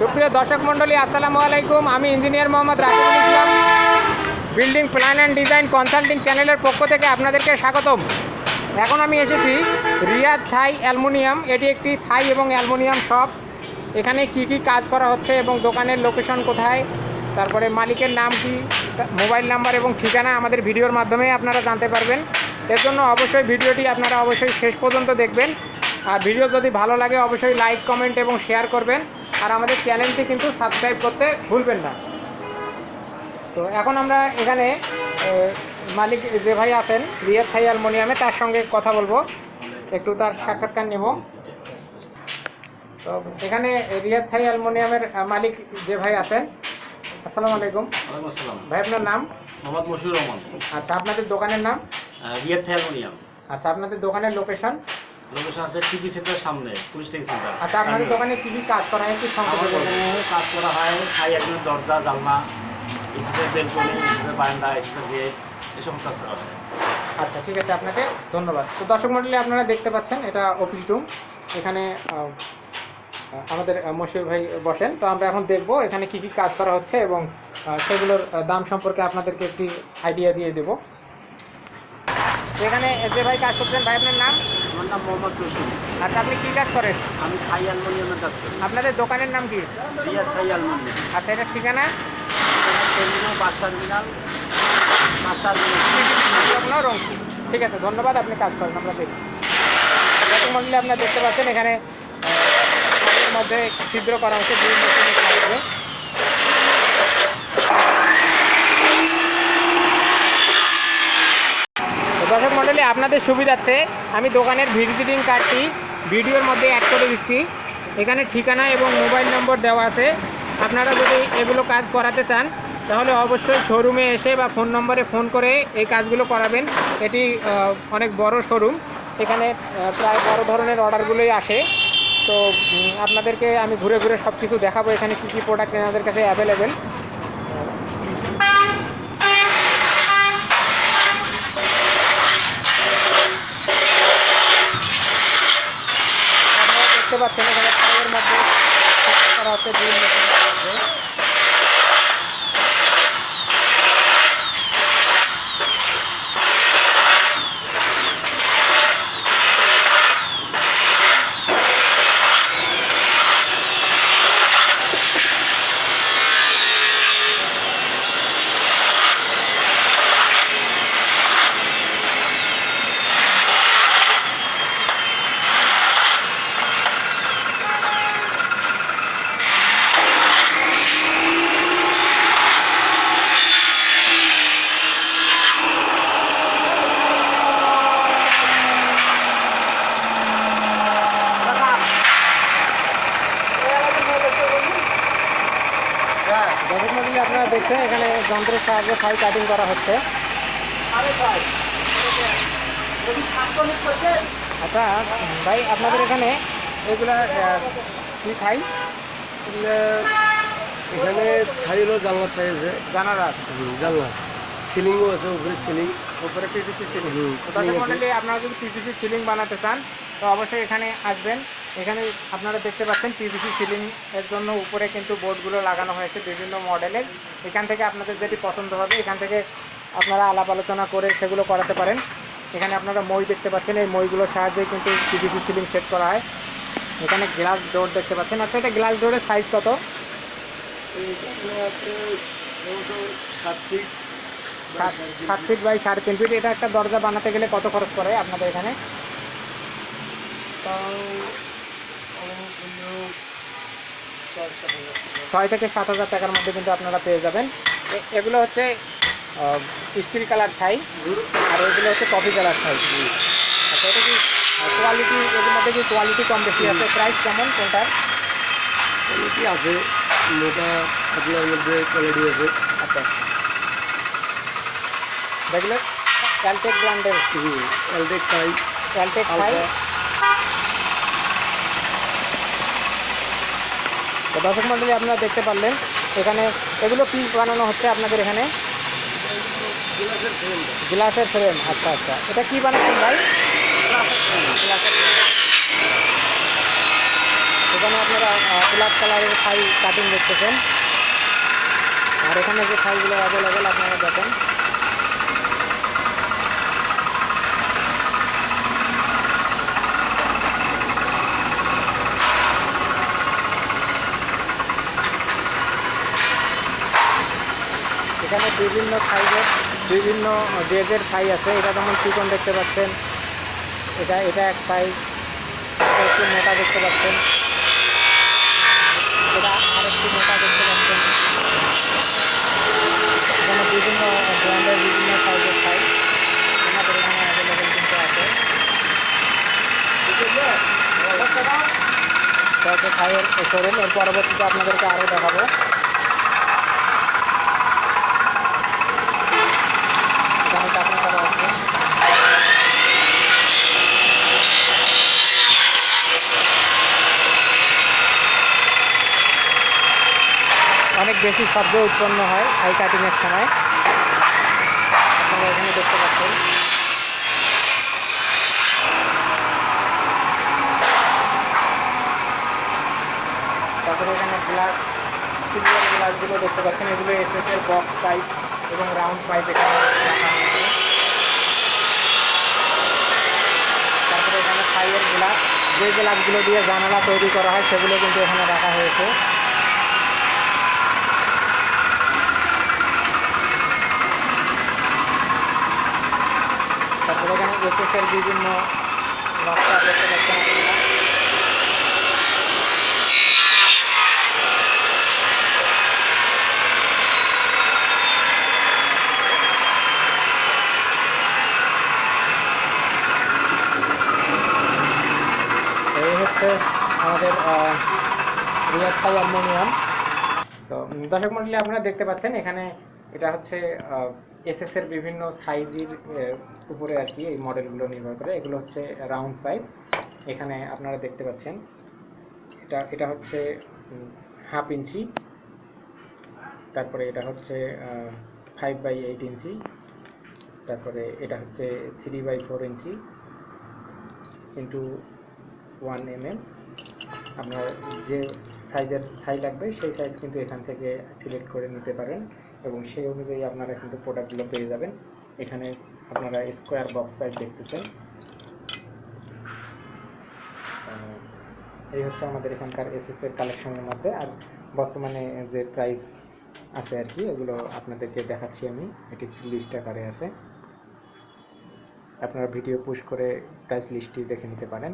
সুপ্রিয় দর্শক মণ্ডলী, আসসালামু আলাইকুম। আমি engineer Mohammad Rakibul Islam. Building plan and design consulting চ্যানেলের পক্ষ থেকে আপনাদেরকে স্বাগতম। এখন আমি এসেছি রিয়াদ থাই অ্যালুমিনিয়াম। এটি একটি থাই এবং অ্যালুমিনিয়াম শপ। এখানে কি কি কাজ করা হচ্ছে এবং দোকানের লোকেশন কোথায়, তারপরে মালিকের নাম কি, মোবাইল নাম্বার এবং ঠিকানা আমাদের ভিডিওর মাধ্যমে আপনারা জানতে পারবেন। এর জন্য অবশ্যই ভিডিওটি আপনারা অবশ্যই শেষ পর্যন্ত দেখবেন। আর ভিডিও যদি ভালো লাগে, অবশ্যই লাইক, কমেন্ট এবং শেয়ার করবেন। আর আমাদের চ্যানেলটি কিন্তু সাবস্ক্রাইব করতে ভুলবেন না। তো এখন আমরা এখানে মালিক যে ভাই আছেন রিয়াদ থাই অ্যালমোনিয়ামে তার সঙ্গে কথা বলব। একটু তার সাক্ষাৎকার নেব। তো এখানে রিয়াদ থাই অ্যালমোনিয়ামের মালিক যে ভাই আছেন আসসালামু আলাইকুম। আসসালাম। ভাই আপনার নাম? মোহাম্মদ মশিউর রহমান। আচ্ছা আপনাদের দোকানের নাম? রিয়াদ থ্যালোনিয়াম আচ্ছা আপনাদের দোকানের লোকেশন? লোকেশন আছে টিভি সেন্টার সামনে পুলিশ ট্রেনিং সেন্টার। আচ্ছা আপনাদের দোকানে কি কি কাজ করা হয় একটু আমাদের দোকানে? কাজ করা হয় হাই একজন দরজা জানলা বেলকনি বারান্দা গেট কাজ করা হয়। আচ্ছা ঠিক আছে আপনাকে ধন্যবাদ। তো দর্শক মণ্ডলী আপনারা দেখতে পাচ্ছেন এটা অফিস রুম এখানে আমাদের মশিউর ভাই বসেন। তো আমরা এখন দেখব এখানে কি কি কাজ করা হচ্ছে এবং সেগুলোর দাম সম্পর্কে আপনাদেরকে একটি আইডিয়া দিয়ে দেব। এখানে যে ভাই কাজ করছেন। ভাই আপনার নাম? আমার নাম মোহাম্মদ রসুল আচ্ছা আপনি কী কাজ করেন? আমি থাই অ্যালমোনিয়ামের কাজ করি। আপনাদের দোকানের নাম কি? রিয়াদ থাই অ্যালমোনিয়াম আচ্ছা এটা ঠিকানা? Bus terminal bus terminal. Rangpur ঠিক আছে ধন্যবাদ আপনি কাজ করেন আমরা দেখি। মন্ডলী আপনারা দেখতে পাচ্ছেন এখানে মধ্যে ছিদ্র করা হচ্ছে দুই মেশিনের সাহায্যে তো দর্শক মণ্ডলী, আপনাদের সুবিধার্থে আমি দোকানের ভিজিটিং কার্ডটি ভিডিওর মধ্যে অ্যাড করে দিচ্ছি। এখানে ঠিকানা এবং মোবাইল নম্বর দেওয়া আছে। আপনারা যদি এগুলো কাজ করাতে চান, তাহলে অবশ্যই শোরুমে এসে বা ফোন নম্বরে ফোন করে এই কাজগুলো করাবেন। এটি অনেক বড় শোরুম এখানে প্রায় বড় ধরনের অর্ডারগুলোই আসে। তো আপনাদেরকে আমি ঘুরে ঘুরে সব কিছু দেখাবো এখানে কী কী প্রোডাক্ট এনাদের কাছে অ্যাভেলেবেল আপনারা দেখতে পাচ্ছেন এখানে পায়ের মধ্যে ছিদ্র করা হচ্ছে দুই মেশিনের সাহায্যে। দর্শক আপনারা দেখছেন এখানে যন্ত্রের সাহায্যে ফাই কাটিং করা হচ্ছে। আচ্ছা ভাই আপনাদের এখানে এগুলা কি খাই এখানে খালি হলো জানলার সাইজ আছে। জানালা জানলা। সিলিংও আছে উপরে সিলিং। উপরে পিপিসি সিলিং। আপনারা যদি পিপিসি সিলিং বানাতে চান তো অবশ্যই এখানে আসবেন। এখানে আপনারা দেখতে পাচ্ছেন পিভিসি সিলিং এর জন্য উপরে কিন্তু বোর্ডগুলো লাগানো হয়েছে বিভিন্ন মডেলের এখান থেকে আপনাদের যেটি পছন্দ হবে, এখান থেকে আপনারা আলাপ আলোচনা করে সেগুলো করাতে পারেন। এখানে আপনারা মই দেখতে পাচ্ছেন, এই মইগুলোর সাহায্যে কিন্তু পিভিসি সিলিং সেট করা হয়। এখানে গ্লাস ডোর দেখতে পাচ্ছেন। আচ্ছা এটা গ্লাস ডোরের সাইজ কত? সাত ফিট বাই সাড়ে তিন ফিট এটা একটা দরজা বানাতে গেলে কত খরচ পড়ে আপনাদের এখানে? তাও ছয় থেকে সাত হাজার টাকার মধ্যে কিন্তু আপনারা পেয়ে যাবেন। এগুলো হচ্ছে স্টিল কালার ছাই আর এগুলো হচ্ছে কফি কালার ছাই আচ্ছা এটা কি কোয়ালিটি এর মধ্যে কি কোয়ালিটি কম বেশি আছে? প্রাইস কেমন? কোনটার কোয়ালিটি আছে মোটা আপনার মধ্যে কোয়ালিটি আছে। আচ্ছা। দেখলে ক্যালটেক ব্র্যান্ডের এলটেক টাই ক্যালটেক ছাই আলট্রা তো দর্শক মন্ডলী, আপনারা দেখতে পারলেন, এখানে এগুলো কি বানানো হচ্ছে আপনাদের এখানে? গ্লাসের ফ্রেম আচ্ছা আচ্ছা। এটা কি বানাচ্ছেন ভাই? এখানে আপনারা ব্ল্যাক কালারের থাই কাটিং দেখতেছেন। আর এখানে যে ফাইলগুলো অ্যাভেলেবেল আপনারা দেখেন। এখানে বিভিন্ন সাইজের, বিভিন্ন ড্রেসের সাইজ আছে। এটা যেমন চিকন দেখতে পাচ্ছেন, এটা এটা এক সাইজ এটা একটু মোটা দেখতে পাচ্ছেন। এটা আরেকটু মোটা দেখতে পাচ্ছেন। এখানে বিভিন্ন ব্র্যান্ডের বিভিন্ন সাইজের সাইজ আমাদের এখানে অ্যাভেলেবেল কিন্তু আছে। সাইজের শোরুম এর পরবর্তীতে আপনাদেরকে আরও দেখাবো এখানে কাটিং করা হচ্ছে অনেক বেশি শব্দ উৎপন্ন হয় আই কাটিংয়ের সময়। আপনারা এখানে দেখতে পাচ্ছেন। তারপরে এখানে গ্লাস সিলভার গ্লাসগুলো দেখতে পাচ্ছেন। এগুলো এসএস এর বক্স পাইপ এবং রাউন্ড পাইপ এখানে তারপরে এখানে ফাইয়ের গ্লাস যে গ্লাসগুলো দিয়ে জানালা তৈরি করা হয়, সেগুলো কিন্তু এখানে রাখা হয়েছে। তারপরে এখানে এসএস এর বিভিন্ন নকশা দেখতে পাচ্ছেন আপনারা হচ্ছে আমাদের রিয়াদ থাই অ্যালুমিনিয়াম তো, দর্শক মন্ডলী, আপনারা দেখতে পাচ্ছেন, এখানে এটা হচ্ছে এসএস এর বিভিন্ন সাইজের উপরে আর কি এই মডেলগুলো নির্ভর করে। এগুলো হচ্ছে রাউন্ড পাইপ। এখানে আপনারা দেখতে পাচ্ছেন, এটা এটা হচ্ছে হাফ ইঞ্চি। তারপরে এটা হচ্ছে ফাইভ বাই এইট ইঞ্চি। তারপরে এটা হচ্ছে three by four inch into one M M আপনার যে সাইজের থাই লাগবে, সেই সাইজ কিন্তু এখান থেকে সিলেক্ট করে নিতে পারেন। এবং সেই অনুযায়ী আপনারা কিন্তু প্রোডাক্টগুলো পেয়ে যাবেন। এখানে আপনারা স্কোয়ার বক্স পাইপ দেখতেছেন। এই হচ্ছে আমাদের এখানকার এসএস এর কালেকশনের মধ্যে। আর বর্তমানে যে প্রাইস আছে আর কি, এগুলো আপনাদেরকে দেখাচ্ছি আমি। এটি লিস্ট আকারে আছে। আপনারা ভিডিও পুশ করে প্রাইস লিস্টটি দেখে নিতে পারেন।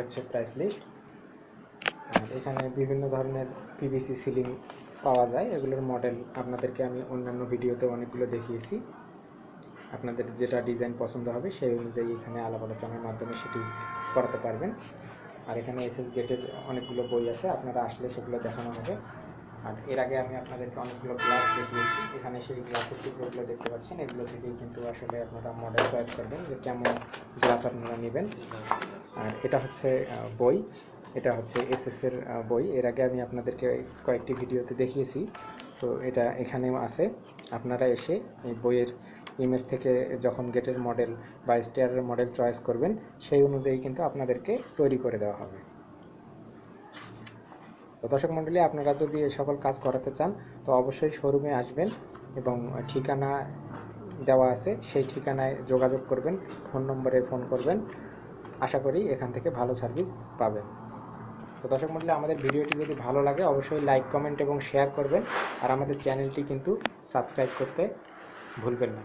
হচ্ছে প্রাইস লিস্ট আর এখানে বিভিন্ন ধরনের পিভিসি সিলিং পাওয়া যায়। এগুলোর মডেল আপনাদেরকে আমি অন্যান্য ভিডিওতে অনেকগুলো দেখিয়েছি। আপনাদের যেটা ডিজাইন পছন্দ হবে সেই অনুযায়ী এখানে আলাপ আলোচনার মাধ্যমে সেটি করাতে পারবেন। আর এখানে এসএস গেটের অনেকগুলো বই আছে, আপনারা আসলে সেগুলো দেখানো হবে। আর এর আগে আমি আপনাদেরকে অনেকগুলো গ্লাস দেখিয়েছি। এখানে সেই গ্লাসের টুকরোগুলো দেখতে পাচ্ছেন। এগুলো থেকেই কিন্তু আসলে আপনারা মডেল চয়েস করবেন যে কেমন গ্লাস আপনারা নেবেন। আর এটা হচ্ছে বই। এটা হচ্ছে এসএস এর বই। এর আগে আমি আপনাদেরকে কয়েকটি ভিডিওতে দেখিয়েছি। তো এটা এখানেও আছে। আপনারা এসে এই বইয়ের ইমেজ থেকে যখন গেটের মডেল বা স্টেয়ারের মডেল চয়েস করবেন, সেই অনুযায়ী কিন্তু আপনাদেরকে তৈরি করে দেওয়া হবে। তো দর্শক মণ্ডলী আপনারা যদি এই সকল কাজ করাতে চান, তো অবশ্যই শোরুমে আসবেন। এবং ঠিকানা দেওয়া আছে, সেই ঠিকানায় যোগাযোগ করবেন, ফোন নম্বরে ফোন করবেন। আশা করি এখান থেকে ভালো সার্ভিস পাবেন। তো দর্শক মণ্ডলী আমাদের ভিডিওটি যদি ভালো লাগে, অবশ্যই লাইক কমেন্ট এবং শেয়ার করবেন। আর আমাদের চ্যানেলটি কিন্তু সাবস্ক্রাইব করতে ভুলবেন না।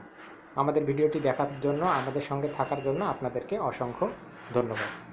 আমাদের ভিডিওটি দেখার জন্য, আমাদের সঙ্গে থাকার জন্য আপনাদেরকে অসংখ্য ধন্যবাদ।